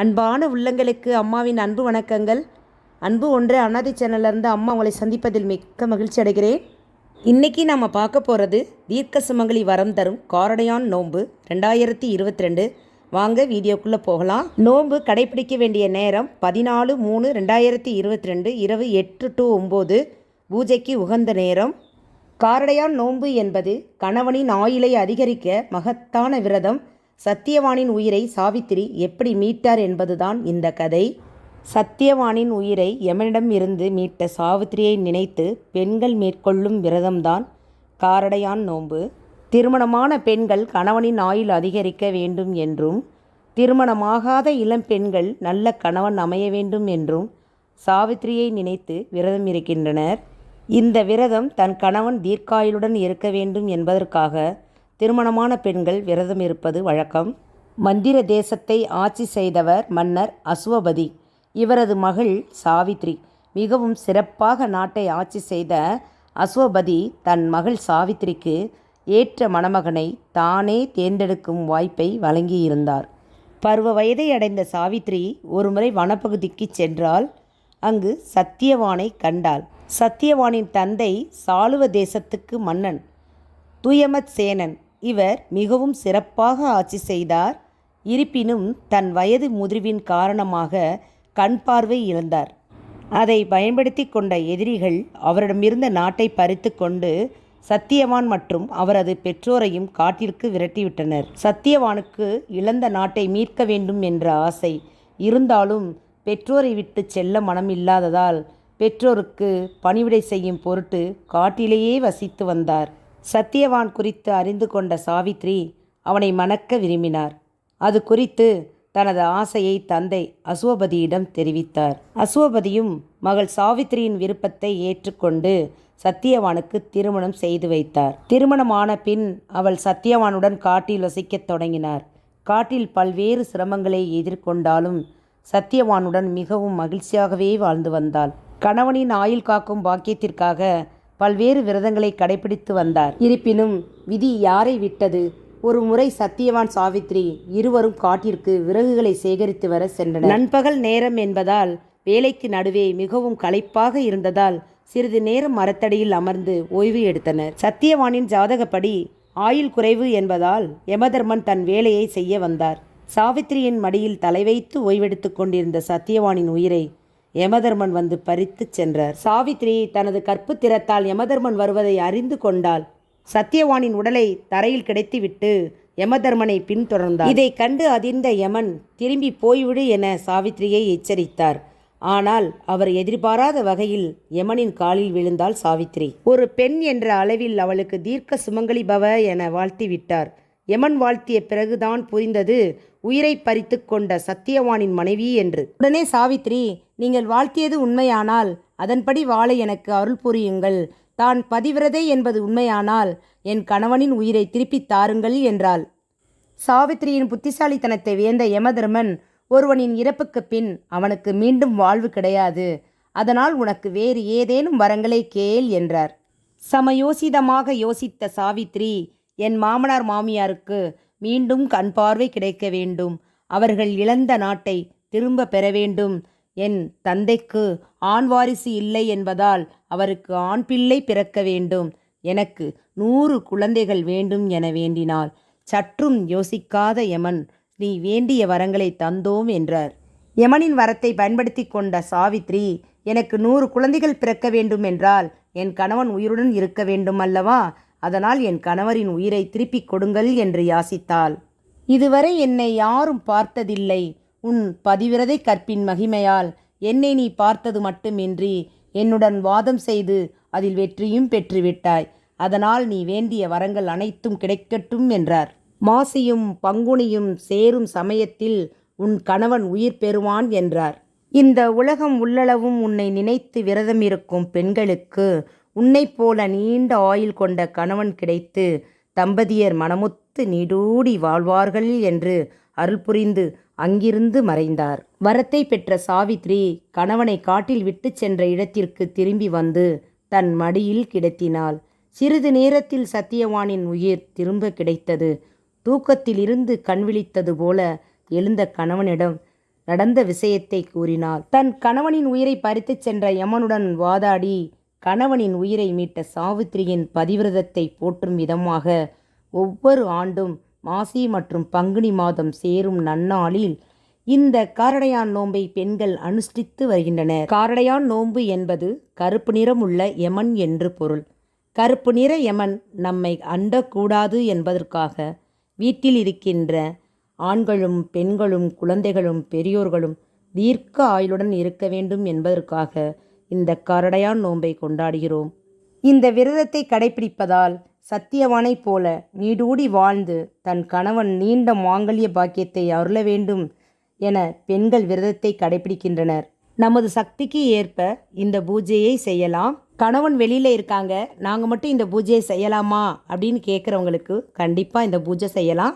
அன்பான உள்ளங்களுக்கு அம்மாவின் அன்பு வணக்கங்கள். அன்பு ஒன்றே அனாதை சேனல்லேருந்து அம்மா உங்களை சந்திப்பதில் மிக்க மகிழ்ச்சி அடைகிறேன். இன்றைக்கி நம்ம பார்க்க போகிறது தீர்க்க சுமங்கலி வரம் தரும் காரடையான் நோன்பு ரெண்டாயிரத்தி இருபத்தி ரெண்டு. வாங்க வீடியோக்குள்ளே போகலாம். நோன்பு கடைபிடிக்க வேண்டிய நேரம் பதினாலு மூணு ரெண்டாயிரத்தி இருபத்தி ரெண்டு இரவு எட்டு டு ஒம்பது. பூஜைக்கு உகந்த நேரம். காரடையான் நோன்பு என்பது கணவனின் ஆயுளை அதிகரிக்க மகத்தான விரதம். சத்தியவானின் உயிரை சாவித்திரி எப்படி மீட்டார் என்பதுதான் இந்த கதை. சத்தியவானின் உயிரை யமனிடம் இருந்து மீட்ட சாவித்திரியை நினைத்து பெண்கள் மேற்கொள்ளும் விரதம்தான் காரடையான் நோன்பு. திருமணமான பெண்கள் கணவனின் ஆயுள் அதிகரிக்க வேண்டும் என்றும் திருமணமாகாத இளம் பெண்கள் நல்ல கணவன் அமைய வேண்டும் என்றும் சாவித்திரியை நினைத்து விரதம் இருக்கின்றனர். இந்த விரதம் தன் கணவன் தீர்க்காயுளுடன் இருக்க வேண்டும் என்பதற்காக திருமணமான பெண்கள் விரதம் இருப்பது வழக்கம். மந்திர தேசத்தை ஆட்சி செய்தவர் மன்னர் அசுவபதி. இவரது மகள் சாவித்ரி. மிகவும் சிறப்பாக நாட்டை ஆட்சி செய்த அசுவபதி தன் மகள் சாவித்திரிக்கு ஏற்ற மணமகனை தானே தேர்ந்தெடுக்கும் வாய்ப்பை வழங்கியிருந்தார். பருவ வயதை அடைந்த சாவித்ரி ஒருமுறை வனப்பகுதிக்கு சென்றால் அங்கு சத்தியவானை கண்டாள். சத்தியவானின் தந்தை சாளுவ தேசத்துக்கு மன்னன். துயமத் சேனன். இவர் மிகவும் சிறப்பாக ஆட்சி செய்தார். இருப்பினும் தன் வயது முதிர்வின் காரணமாக கண் பார்வை இழந்தார். அதை பயன்படுத்தி கொண்ட எதிரிகள் அவரிடமிருந்த நாட்டை பறித்து கொண்டு சத்தியவான் மற்றும் அவரது பெற்றோரையும் காட்டிற்கு விரட்டிவிட்டனர். சத்தியவானுக்கு இழந்த நாட்டை மீட்க வேண்டும் என்ற ஆசை இருந்தாலும் பெற்றோரை விட்டு செல்ல மனம் இல்லாததால் பெற்றோருக்கு பணிவிடை செய்யும் பொருட்டு காட்டிலேயே வசித்து வந்தார். சத்தியவான் குறித்து அறிந்து கொண்ட சாவித்ரி அவனை மணக்க விரும்பினார். அது குறித்து தனது ஆசையை தந்தை அசுவபதியிடம் தெரிவித்தார். அசுவபதியும் மகள் சாவித்திரியின் விருப்பத்தை ஏற்றுக்கொண்டு சத்தியவானுக்கு திருமணம் செய்து வைத்தார். திருமணமான பின் அவள் சத்தியவானுடன் காட்டில் வசிக்கத் தொடங்கினார். காட்டில் பல்வேறு சிரமங்களை எதிர்கொண்டாலும் சத்தியவானுடன் மிகவும் மகிழ்ச்சியாகவே வாழ்ந்து வந்தாள். கணவனின் ஆயுள் காக்கும் பாக்கியத்திற்காக பல்வேறு விரதங்களை கடைபிடித்து வந்தார். இருப்பினும் விதி யாரை விட்டது? ஒரு முறை சத்தியவான் சாவித்ரி இருவரும் காட்டிற்கு விறகுகளை சேகரித்து வர சென்றனர். நண்பகல் நேரம் என்பதால் வேலைக்கு நடுவே மிகவும் களைப்பாக இருந்ததால் சிறிது நேரம் மரத்தடியில் அமர்ந்து ஓய்வு எடுத்தனர். சத்தியவானின் ஜாதகப்படி ஆயுள் குறைவு என்பதால் யமதர்மன் தன் வேலையை செய்ய வந்தார். சாவித்திரியின் மடியில் தலை வைத்து ஓய்வெடுத்துக் கொண்டிருந்த சத்தியவானின் உயிரை யமதர்மன் வந்து பறித்துச் சென்றார். சாவித்ரி தனது கற்புத்திரத்தால் யமதர்மன் வருவதை அறிந்து கொண்டாள். சத்தியவானின் உடலை தரையில் கிடைத்துவிட்டு யமதர்மனை பின்தொடர்ந்தார் இதை கண்டு அதிர்ந்த யமன் திரும்பி போய்விடு என சாவித்ரியை எச்சரித்தார். ஆனால் அவர் எதிர்பாராத வகையில் யமனின் காலில் விழுந்தாள் சாவித்ரி ஒரு பெண் என்ற அளவில் அவளுக்கு தீர்க்க சுமங்கலி பவ என வாழ்த்தி விட்டார் யமன் வாழ்த்திய பிறகுதான் புரிந்தது உயிரை பறித்து கொண்ட சத்தியவானின் மனைவி என்று. உடனே சாவித்ரி நீங்கள் வாழ்த்தியது உண்மையானால் அதன்படி வாழ எனக்கு அருள் புரியுங்கள். தான் பதிவிரதை என்பது உண்மையானால் என் கணவனின் உயிரை திருப்பித் தாருங்கள் என்றாள். சாவித்திரியின் புத்திசாலித்தனத்தை வியந்த யமதர்மன் ஒருவனின் இறப்புக்குப் பின் அவனுக்கு மீண்டும் வாழ்வு கிடையாது. அதனால் உனக்கு வேறு ஏதேனும் வரங்களை கேள் என்றார். சமயோசிதமாக யோசித்த சாவித்ரி என் மாமனார் மாமியாருக்கு மீண்டும் கண் பார்வை கிடைக்க வேண்டும். அவர்கள் இழந்த நாட்டை திரும்ப பெற வேண்டும். என் தந்தைக்கு ஆண் வாரிசு இல்லை என்பதால் அவருக்கு ஆண் பிள்ளை பிறக்க வேண்டும். எனக்கு நூறு குழந்தைகள் வேண்டும் என வேண்டினாள் சற்றும் யோசிக்காத யமன் நீ வேண்டிய வரங்களை தந்தோம் என்றார். யமனின் வரத்தை பயன்படுத்தி கொண்ட சாவித்ரி எனக்கு நூறு குழந்தைகள் பிறக்க வேண்டும் என்றால் என் கணவன் உயிருடன் இருக்க வேண்டும் அல்லவா? அதனால் என் கணவரின் உயிரை திருப்பிக் கொடுங்கள் என்று யாசித்தாள். இதுவரை என்னை யாரும் பார்த்ததில்லை. உன் பதிவிரதை கற்பின் மகிமையால் என்னை நீ பார்த்தது மட்டுமின்றி என்னுடன் வாதம் செய்து அதில் வெற்றியும் பெற்றுவிட்டாய். அதனால் நீ வேண்டிய வரங்கள் அனைத்தும் கிடைக்கட்டும் என்றார். மாசியும் பங்குனியும் சேரும் சமயத்தில் உன் கணவன் உயிர் பெறுவான் என்றார். இந்த உலகம் உள்ளளவும் உன்னை நினைத்து விரதம் இருக்கும் பெண்களுக்கு உன்னைப் போல நீண்ட ஆயுள் கொண்ட கணவன் கிடைத்து தம்பதியர் மனமுத்து நீடூடி வாழ்வார்கள் என்று அருள் புரிந்து அங்கிருந்து மறைந்தார். வரத்தை பெற்ற சாவித்ரி கணவனை காட்டில் விட்டுச் சென்ற இடத்திற்கு திரும்பி வந்து தன் மடியில் கிடத்தினாள். சிறிது நேரத்தில் சத்தியவானின் உயிர் திரும்ப கிடைத்தது. தூக்கத்திலிருந்து கண்விழித்தது போல எழுந்த கணவனிடம் நடந்த விஷயத்தை கூறினாள். தன் கணவனின் உயிரை பறித்துச் சென்ற யமனுடன் வாதாடி கணவனின் உயிரை மீட்ட சாவித்திரியின் பதிவிரதத்தை போற்றும் விதமாக ஒவ்வொரு ஆண்டும் மாசி மற்றும் பங்குனி மாதம் சேரும் நன்னாளில் இந்த காரடையான் நோன்பை பெண்கள் அனுஷ்டித்து வருகின்றனர். காரடையான் நோன்பு என்பது கருப்பு நிறமுள்ள யமன் என்று பொருள். கருப்பு நிற யமன் நம்மை அண்டக்கூடாது என்பதற்காக வீட்டில் இருக்கின்ற ஆண்களும் பெண்களும் குழந்தைகளும் பெரியோர்களும் தீர்க்க ஆயுளுடன் இருக்க வேண்டும் என்பதற்காக இந்த கரடையான் நோன்பை கொண்டாடுகிறோம். இந்த விரதத்தை கடைபிடிப்பதால் சத்தியவானைப் போல நீடூடி வாழ்ந்து தன் கணவன் நீண்ட மாங்கல்ய பாக்கியத்தை அருள வேண்டும் என பெண்கள் விரதத்தை கடைபிடிக்கின்றனர் நமது சக்திக்கு ஏற்ப இந்த பூஜையை செய்யலாம். கணவன் வெளியில் இருக்காங்க நாங்கள் மட்டும் இந்த பூஜையை செய்யலாமா? அப்படின்னு கேட்குறவங்களுக்கு கண்டிப்பாக இந்த பூஜை செய்யலாம்.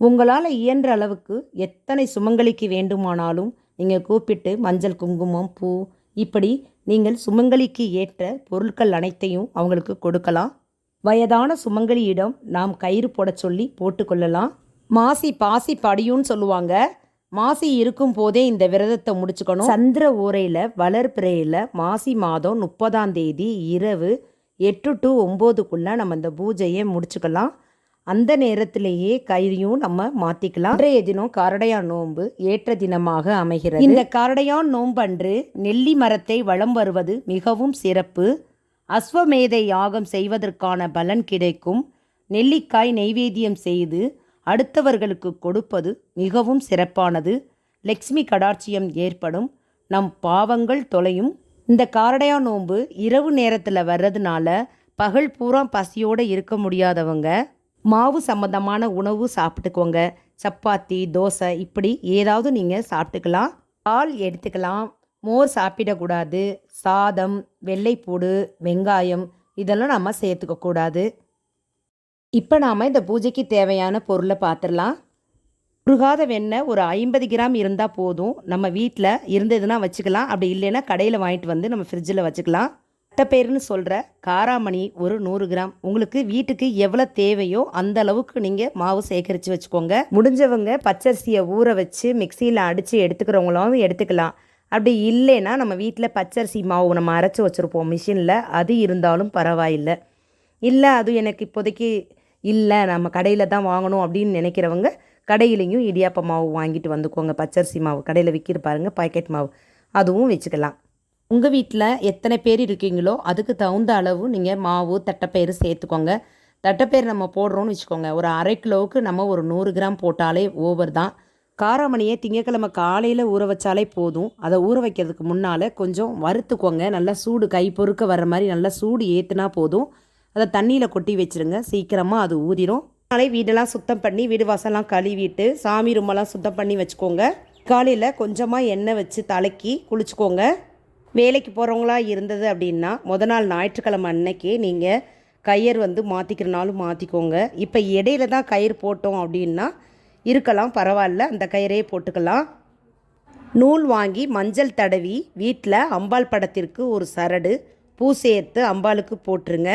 உங்களால் இயன்ற அளவுக்கு எத்தனை சுமங்கலிக்கு வேண்டுமானாலும் நீங்கள் கூப்பிட்டு மஞ்சள் குங்குமம் பூ இப்படி நீங்கள் சுமங்கலிக்கு ஏற்ற பொருட்கள் அனைத்தையும் அவங்களுக்கு கொடுக்கலாம். வயதான சுமங்கலியிடம் நாம் கயிறு போட சொல்லி போட்டுக்கொள்ளலாம் மாசி பாசி படியும்னு சொல்லுவாங்க. மாசி இருக்கும் போதே இந்த விரதத்தை முடிச்சுக்கணும். சந்திர ஓரையில் வளர்பிறையில் மாசி மாதம் முப்பதாம் தேதி இரவு எட்டு டு ஒம்போதுக்குள்ளே நம்ம இந்த பூஜையை முடிச்சுக்கலாம். அந்த நேரத்திலேயே கைதியும் நம்ம மாற்றிக்கலாம் அன்றைய தினம் காரடையான் நோன்பு ஏற்ற தினமாக அமைகிறது. இந்த காரடையான் நோன்பன்று நெல்லி மரத்தை வளம் வருவது மிகவும் சிறப்பு. அஸ்வமேதை யாகம் செய்வதற்கான பலன் கிடைக்கும். நெல்லிக்காய் நெய்வேத்தியம் செய்து அடுத்தவர்களுக்கு கொடுப்பது மிகவும் சிறப்பானது. லக்ஷ்மி கடாட்சியம் ஏற்படும். நம் பாவங்கள் தொலையும். இந்த காரடையா நோன்பு இரவு நேரத்தில் வர்றதுனால பகல் பூரா பசியோடு இருக்க முடியாதவங்க. மாவு சம்மந்தமான உணவு சாப்பிட்டுக்கோங்க. சப்பாத்தி தோசை இப்படி ஏதாவது நீங்கள் சாப்பிட்டுக்கலாம். பால் எடுத்துக்கலாம். மோர் சாப்பிடக்கூடாது. சாதம் வெள்ளைப்பூடு வெங்காயம் இதெல்லாம் நம்ம சேர்த்துக்க கூடாது. இப்போ நாம் இந்த பூஜைக்கு தேவையான பொருளை பார்த்துடலாம் உருகாத வெண்ணெய் ஒரு ஐம்பது கிராம் இருந்தால் போதும். நம்ம வீட்டில் இருந்ததுன்னா வச்சுக்கலாம். அப்படி இல்லைன்னா கடையில் வாங்கிட்டு வந்து நம்ம ஃப்ரிட்ஜில் வச்சுக்கலாம். பேர்னு சொல்கிற காராமணி ஒரு நூறு கிராம். உங்களுக்கு வீட்டுக்கு எவ்வளோ தேவையோ அந்த அளவுக்கு நீங்கள் மாவு சேகரித்து வச்சுக்கோங்க. முடிஞ்சவங்க பச்சரிசியை ஊற வச்சு மிக்சியில் அடித்து எடுத்துக்கிறவங்களும் எடுத்துக்கலாம். அப்படி இல்லைன்னா நம்ம வீட்டில் பச்சரிசி மாவு நம்ம அரைச்சி வச்சுருப்போம் மிஷினில். அது இருந்தாலும் பரவாயில்லை. இல்லை அது எனக்கு இப்போதைக்கு இல்லை. நம்ம கடையில் தான் வாங்கணும் அப்படின்னு நினைக்கிறவங்க கடையிலையும் இடியாப்ப மாவு வாங்கிட்டு வந்துக்கோங்க. பச்சரிசி மாவு கடையில் விற்கிற பாருங்கள் பாக்கெட் மாவு. அதுவும் வச்சுக்கலாம். உங்கள் வீட்டில் எத்தனை பேர் இருக்கீங்களோ அதுக்கு தகுந்த அளவு நீங்கள் மாவு தட்டைப்பயிறு சேர்த்துக்கோங்க. தட்டைப்பயிறு நம்ம போடுறோன்னு வச்சுக்கோங்க. ஒரு அரை கிலோவுக்கு நம்ம ஒரு நூறு கிராம் போட்டாலே ஓவர் தான். காராமணியை திங்கக்கிழமை காலையில் ஊற வச்சாலே போதும். அதை ஊற வைக்கிறதுக்கு முன்னால் கொஞ்சம் வறுத்துக்கோங்க. நல்லா சூடு கை பொறுக்க வர மாதிரி நல்லா சூடு ஏற்றுனா போதும். அதை தண்ணியில் கொட்டி வச்சுருங்க. சீக்கிரமாக அது ஊதிரும் நாளை வீடெல்லாம் சுத்தம் பண்ணி வீடு வாசலாம் கழுவிட்டு சாமி ரூமெல்லாம் சுத்தம் பண்ணி வச்சுக்கோங்க. காலையில் கொஞ்சமாக எண்ணெய் வச்சு தலைக்கி குளிச்சுக்கோங்க. வேலைக்கு போகிறவங்களா இருந்தது அப்படின்னா முத நாள் ஞாயிற்றுக்கிழமை அன்னைக்கு நீங்கள் கயிறு வந்து மாற்றிக்கிறனாலும் மாற்றிக்கோங்க இப்போ இடையில தான் கயிறு போட்டோம் அப்படின்னா இருக்கலாம் பரவாயில்ல அந்த கயிறையே போட்டுக்கலாம். நூல் வாங்கி மஞ்சள் தடவி வீட்டில் அம்பாள் படத்திற்கு ஒரு சரடு பூ சேர்த்து அம்பாளுக்கு போட்டுருங்க.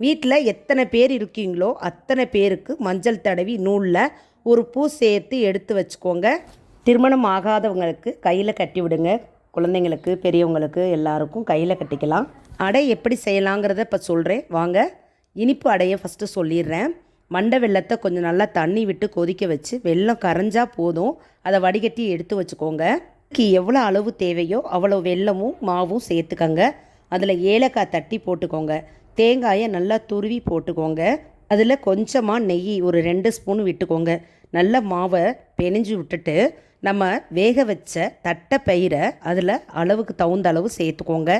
வீட்டில் எத்தனை பேர் இருக்கீங்களோ அத்தனை பேருக்கு மஞ்சள் தடவி நூலில் ஒரு பூ சேர்த்து எடுத்து வச்சுக்கோங்க. திருமணம் ஆகாதவங்களுக்கு கையில் கட்டி விடுங்க. குழந்தைங்களுக்கு பெரியவங்களுக்கு எல்லாருக்கும் கையில் கட்டிக்கலாம். அடை எப்படி செய்யலாங்கிறத இப்போ சொல்கிறேன் வாங்க இனிப்பு அடையை ஃபஸ்ட்டு சொல்லிடுறேன். மண்டை வெள்ளத்தை கொஞ்சம் நல்லா தண்ணி விட்டு கொதிக்க வச்சு வெள்ளம் கரைஞ்சா போதும். அதை வடிகட்டி எடுத்து வச்சுக்கோங்க. எவ்வளோ அளவு தேவையோ அவ்வளோ வெல்லமும் மாவும் சேர்த்துக்கங்க. அதில் ஏலக்காய் தட்டி போட்டுக்கோங்க. தேங்காயை நல்லா துருவி போட்டுக்கோங்க. அதில் கொஞ்சமாக நெய் ஒரு ரெண்டு ஸ்பூன் விட்டுக்கோங்க. நல்ல மாவை பெனிஞ்சு விட்டுட்டு நம்ம வேக வச்ச தட்டை பயிரை அதில் அளவுக்கு தகுந்த அளவு சேர்த்துக்கோங்க.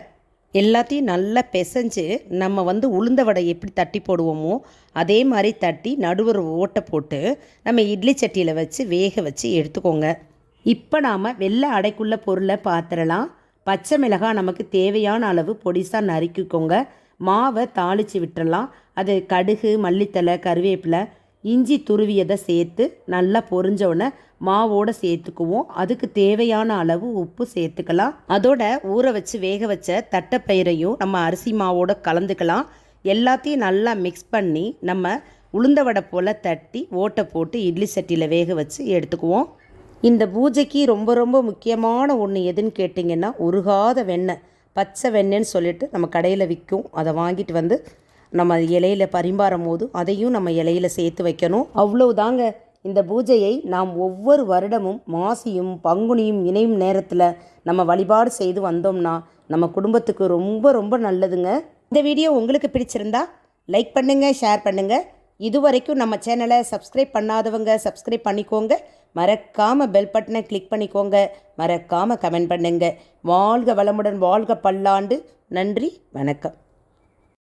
எல்லாத்தையும் நல்லா பிசைஞ்சு நம்ம வந்து உளுந்த வடை எப்படி தட்டி போடுவோமோ அதே மாதிரி தட்டி நடுவர் ஓட்டை போட்டு நம்ம இட்லி சட்டியில் வச்சு வேக வச்சு எடுத்துக்கோங்க. இப்போ நாம் வெள்ளை அடைக்குள்ள பொருளை பாத்திரலாம். பச்சை மிளகாய் நமக்கு தேவையான அளவு பொடிசாக நறுக்கிக்கோங்க. மாவை தாளித்து விட்டுறலாம். அது கடுகு மல்லித்தலை கருவேப்பிலை இஞ்சி துருவியதை சேர்த்து நல்லா பொரிஞ்ச உடனே மாவோடு சேர்த்துக்குவோம். அதுக்கு தேவையான அளவு உப்பு சேர்த்துக்கலாம். அதோட ஊற வச்சு வேக வச்ச தட்டைப்பயிரையும் நம்ம அரிசி மாவோட கலந்துக்கலாம். எல்லாத்தையும் நல்லா மிக்ஸ் பண்ணி நம்ம உளுந்த வடை போல் தட்டி ஓட்டை போட்டு இட்லி சட்டியில் வேக வச்சு எடுத்துக்குவோம். இந்த பூஜைக்கு ரொம்ப ரொம்ப முக்கியமான ஒன்று எதுன்னு கேட்டிங்கன்னா உருகாத வெண்ணெய். பச்சை வெண்ணெய்ன்னு சொல்லிட்டு நம்ம கடையில் விற்கும் அதை வாங்கிட்டு வந்து நம்ம இலையில பரிமாறும் போது அதையும் நம்ம இலையில சேர்த்து வைக்கணும். அவ்வளவுதாங்க. இந்த பூஜையை நாம் ஒவ்வொரு வருடமும் மாசியும் பங்குனியும் இணையும் நேரத்தில் நம்ம வழிபாடு செய்து வந்தோம்னா நம்ம குடும்பத்துக்கு ரொம்ப ரொம்ப நல்லதுங்க. இந்த வீடியோ உங்களுக்கு பிடிச்சிருந்தா லைக் பண்ணுங்கள் ஷேர் பண்ணுங்கள் இதுவரைக்கும் நம்ம சேனலை சப்ஸ்கிரைப் பண்ணாதவங்க சப்ஸ்கிரைப் பண்ணிக்கோங்க. மறக்காமல் பெல் பட்டனை கிளிக் பண்ணிக்கோங்க. மறக்காமல் கமெண்ட் பண்ணுங்க. வாழ்க வளமுடன் வாழ்க பல்லாண்டு. நன்றி வணக்கம்.